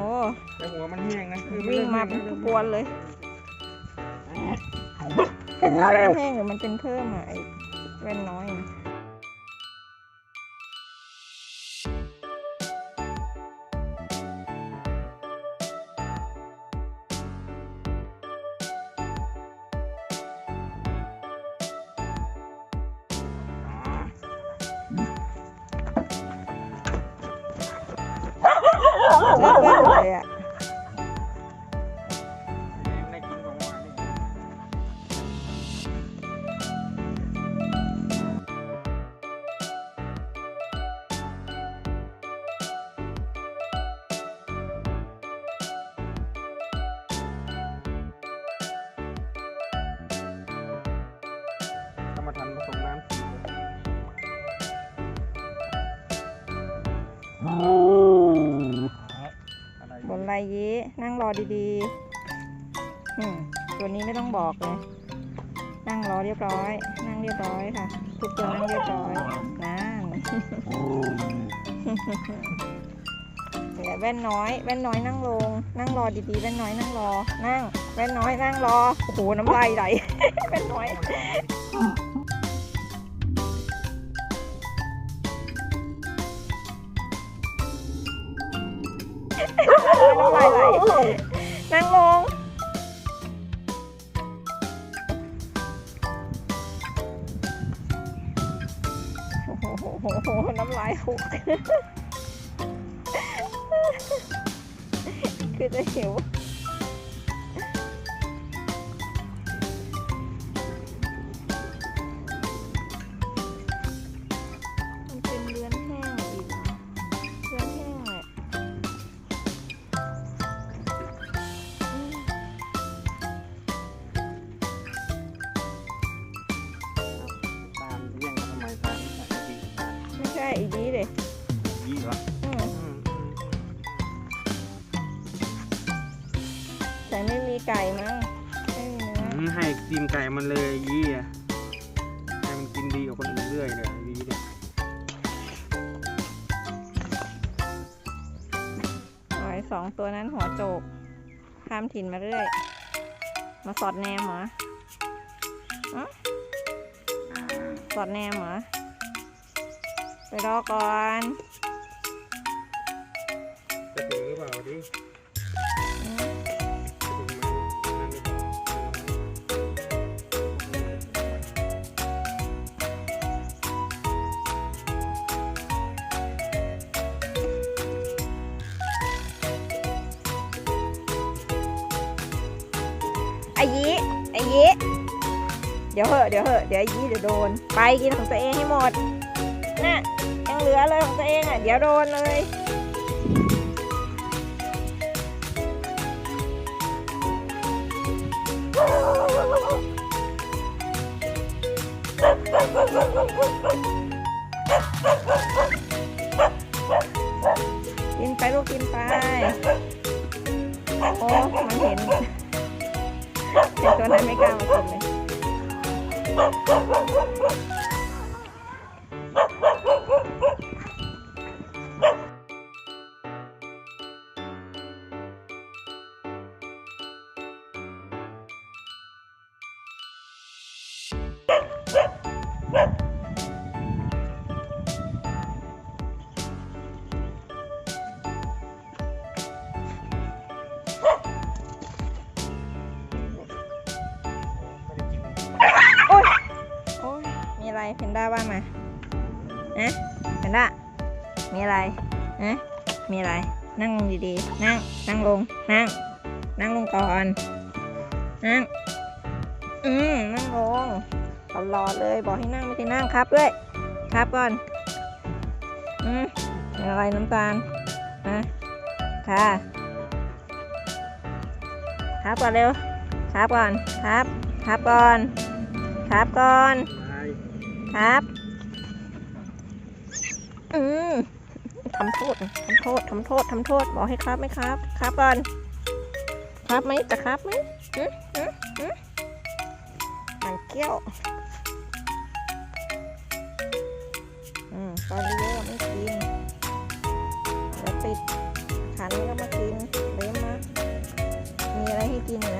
โอ้แต่หัวมันแห้งนะคือวิ่งมาเป็นขบวนเลยแห้งหรือมันเป็นเพิ่มอะไอ้แว่นน้อยน่ะเลิกแว่นเลยอะ บนไรยี้นั่งรอดีๆอืมตัวนี้ไม่ต้องบอกเลย นั่งรอเรียบร้อย นั่งเรียบร้อยค่ะ ทุกตัวนั่งเรียบร้อยนั่งเหลือแว่นน้อย แว่นน้อยนั่งลง นั่งรอดีๆ แว่นน้อยนั่งรอ นั่ง แว่นน้อยนั่งรอ โอ้โห น้ำลายไหล แว่นน้อย น้ำลายไหลนั่งลงโอ้โหโหโหน้ำลายหกคือจะหิว อีกนี้เลยยี่เหรออืมอืมแต่ไม่มีไก่มั้งไม่มีเนื้ออืมให้กินไก่มันเลยยี่อะให้มันกินดีกว่าคนอื่นเรื่อยเลยยี่เนี่ยหอยสองตัวนั้นหัวโจกข้ามถิ่นมาเรื่อย มาสอดแนมเหรออะสอดแนมเหรอ ไปรอก่อนจะถึงหรือเปล่าดิอืมจะถึงไหมนั่นหรือเปล่าไอ้ยีไอ้ยีเดี๋ยวเหอะ เดี๋ยวเหอะ เดี๋ยวไอ้ยีเดี๋ยวโดน ไปกินของตัวเองให้หมด น่ะยังเหลือเลยของตัวเองอะ เดี๋ยวโดนเลยกินไปลูกกินไป โอ้ มันเห็นเห็นตัวนั้นไม่กล้ามากินเลย โอ้ย โอ้ย มีอะไรเพนด้าว่ามานะเพนด้า มีอะไรนะมีอะไร นั่งลงดีๆ นั่ง นั่งลง นั่ง นั่งลงก่อน นั่ง อืม นั่งลง ตลอดเลยบอกให้นั่งไม่ใช่นั่งครับด้วยครับก่อนอืมอะไรน้ำตาลนะค่ะครับก่อนเร็วครับก่อนครับ ครับก่อนครับก่อนครับอืมทำโทษทำโทษทำโทษทำโทษบอกให้ครับไหมครับ ครับก่อนครับไหมจะครับไหมอืมอืมอืมหางเกี้ยว ติดขันก็มากินเลยมา มีอะไรให้กินนะ